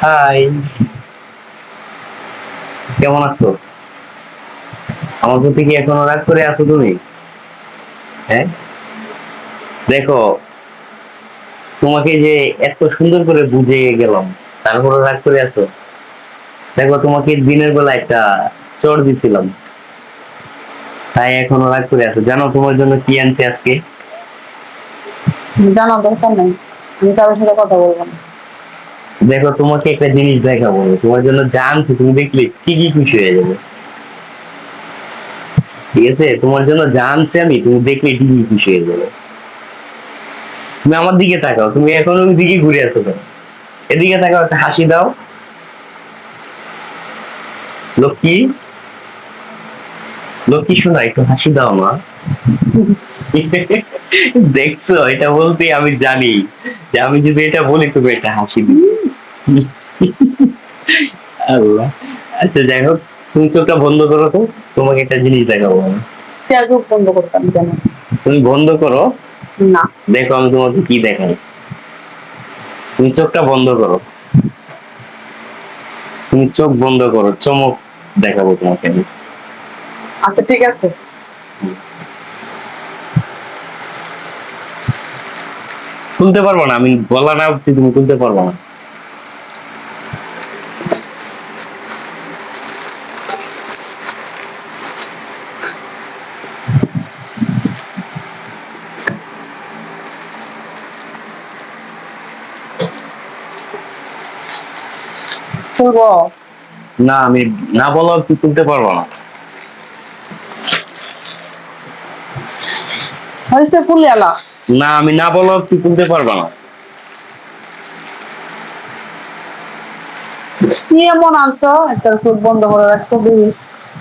High কেমন আছো? আমার প্রতি কি এখনও রাগ করে আছো তুমি? হ্যাঁ? দেখো, তোমাকে যে এত সুন্দর করে বুঝে গেলাম তারপরে রাগ করে আছো। দেখো, তোমাকে দিনের বেলা একটা চর দিছিলাম। তাই এখনও রাগ করে আছো। জানো তোমার জন্য কি আনছি আজকে? জানো, দরকার নেই। আমি কারোর সাথে কথা বলব না। দেখো, তোমাকে একটা জিনিস দেখাবো। তোমার জন্য জানছি তুমি দেখলে ঠিকই খুশি হয়ে যাবে। ঠিক আছে? তোমার জন্য জানছি আমি, তুমি দেখলে ঠিকই খুশি হয়ে যাবে। তুমি আমার দিকে তাকাও, তুমি এখন ওই দিকে ঘুরে আছো কেন? এদিকে তাকাও, একটা হাসি দাও। লক্ষ্মী লক্ষ্মী শোনা, একটু হাসি দাও মা। দেখছ, এটা বলতে আমি জানি। যে আমি যদি এটা বলি, তুমি একটা হাসি দিবে। আল্লাহ। আচ্ছা যাই হোক তুমি চোখটা বন্ধ করো তো তোমাকে একটা জিনিস দেখাবো আমি। চোখ বন্ধ করতাম কেন তুমি বন্ধ করো। না। দেখো আমি তোমাকে কি দেখাই। তুমি চোখটা বন্ধ করো। তুমি চোখ বন্ধ করো চমক দেখাবো তোমাকে আমি। আচ্ছা ঠিক আছে। খুলতে পারব না আমি বলা না তুমি খুলতে পারব না। না আমি না বলা খুলতে পারব না? হয়েছে খুলে আলা না আমি না বলা খুলতে পারব না? কি এমন আনছো? একটা চোখ বন্ধ করে রাখছো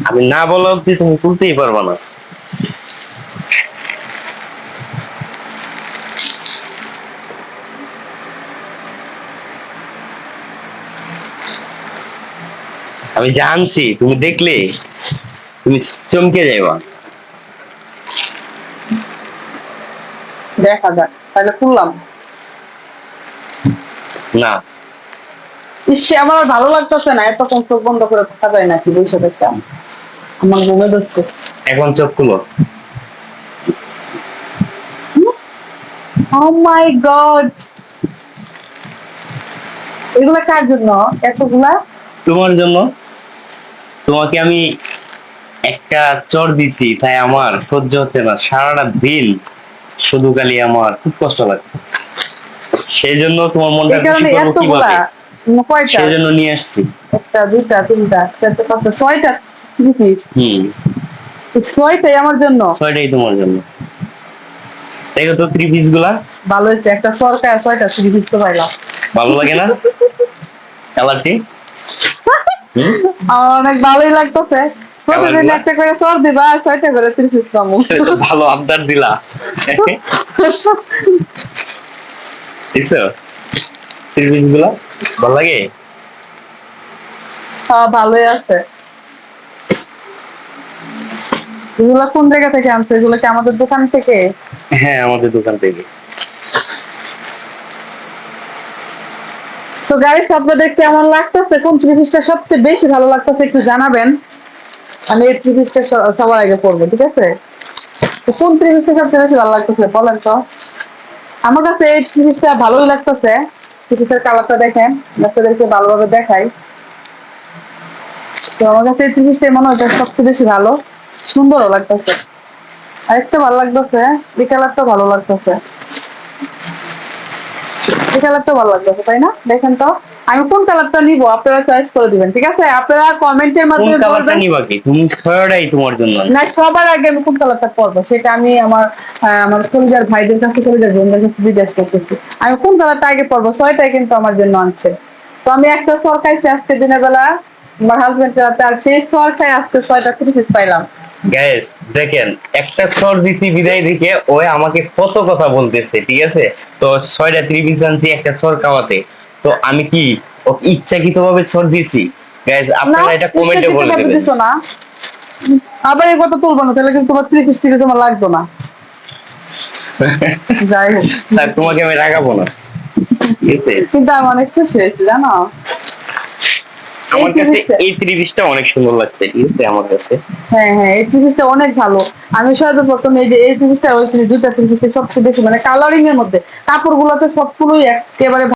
আমি না বলা তুমি তুলতেই পারবা না? আমি জানছি তুমি দেখলে তুমি চমকে যাইবা। দেখা যাক তাহলে খুললাম। না। ইসে আমার ভালো লাগতেছে না চোখ বন্ধ করে থাকা যায় নাকি বসে আমার ঘুমে ধরছে। এখন চোখ খুলো। ও মাই গড এগুলা কার জন্য? এতগুলা? তোমার জন্য? তোমাকে আমি একটা চর দিছি তাই আমার সহ্য হচ্ছে না। সারাটা দিন শুধু খালি আমার খুব কষ্ট লাগছে। সেই জন্য তোমার মনটা খুশি করব কীভাবে? সেই জন্য নিয়ে আসছি। একটা দুইটা তিনটা চারটা পাঁচটা ছয়টা পিস ছয়টাই আমার জন্য। ছয়টাই তোমার জন্য। দেখো তো থ্রি পিসগুলা। ভালো হয়েছে একটা সরকার ছয়টা থ্রি পিস তো পাইলাম। ভালো লাগে না? কালারটি? হুম আমার অনেক ভালোই লাগতেছে। প্রতিদিন একটা করে দিবা আর ছয়টা করে পাবো ভালো আবদার দিলা। দেখছ? থ্রি গুলা? ভালো লাগে? হ্যাঁ ভালোই আছে। এগুলো কোন জায়গা থেকে আনছো? এগুলো কি আমাদের দোকান থেকে? হ্যাঁ আমাদের দোকান থেকে। তো গাড়ির আপনাদের কেমন লাগতেছে? কোন পিসটা সবচেয়ে বেশি ভালো লাগতেছে একটু জানাবেন। আমি এই পিসটা সবার আগে পড়ব, ঠিক আছে? কোন পিসটা সবচেয়ে বেশি ভালো লাগতেছে বলেন তো। আমার কাছে এই পিসটা ভালোই লাগতেছে। পিসের কালারটা দেখেন, বাচ্চাদেরকে ভালোভাবে দেখাই। তো আমার কাছে এই পিসটাই মনে হয় সবচেয়ে বেশি ভালো। সুন্দরও লাগতেছে। আরেকটা ভালো লাগতেছে, এই কালারটা ভালো লাগতেছে। এই কালারটা ভালো লাগতেছে তাই না? দেখেন তো আমি কোন কালারটা নিব? আপনারা চয়েস করে দিবেন ঠিক আছে? আপনারা কমেন্টের মাধ্যমে কালারটা নিবা কি? তুমি ছয়টাই তোমার জন্য। না সবার আগে আমি কোন কালারটা পরবো? সেটা আমি আমার আমার কলিজার ভাইদের কাছে কলিজার বোনদের কাছে জিজ্ঞেস করতেছি। আমি কোন কালারটা আগে পরবো? ছয়টাই কিন্তু আমার জন্য আনছে। তো আমি একটা সর খাইছি আজকে দিনের বেলা আমার হাজবেন্ড রাতে আর সেই সর খাই আজকে ছয়টা থ্রি পিস পাইলাম। গ্যাস দেখেন একটা দিছি বিদায় দিকে ওই আমাকে কত কথা বলতেছে ঠিক আছে? তো ছয়টা আনছি একটা সর খাওয়াতে। তো আমি কি ওকে ইচ্ছাকৃত ভাবে সর দিছি? গ্যাস আপনারা এটা কমেন্টে বলে দেবেন। না। আবার এই কথা তুলবো না তাহলে কিন্তু তোমার থ্রি পিস থ্রি আমার লাগতো না। যাই হোক। তোমাকে আমি রাখাবো না। কিন্তু আমি অনেক খুশি হয়েছি জানো? আমার কাছে ত্রিভুজটা- এই থ্রি অনেক সুন্দর লাগছে ঠিক আছে আমার কাছে। হ্যাঁ হ্যাঁ এই ত্রিভুজটা অনেক ভালো। আমি সর্বপ্রথম এই যে এই ত্রিভুজটা ওই দুইটা ত্রিভুজটা সবচেয়ে বেশি মানে কালারিং এর মধ্যে। কাপড়গুলোতে সবগুলোই একেবারে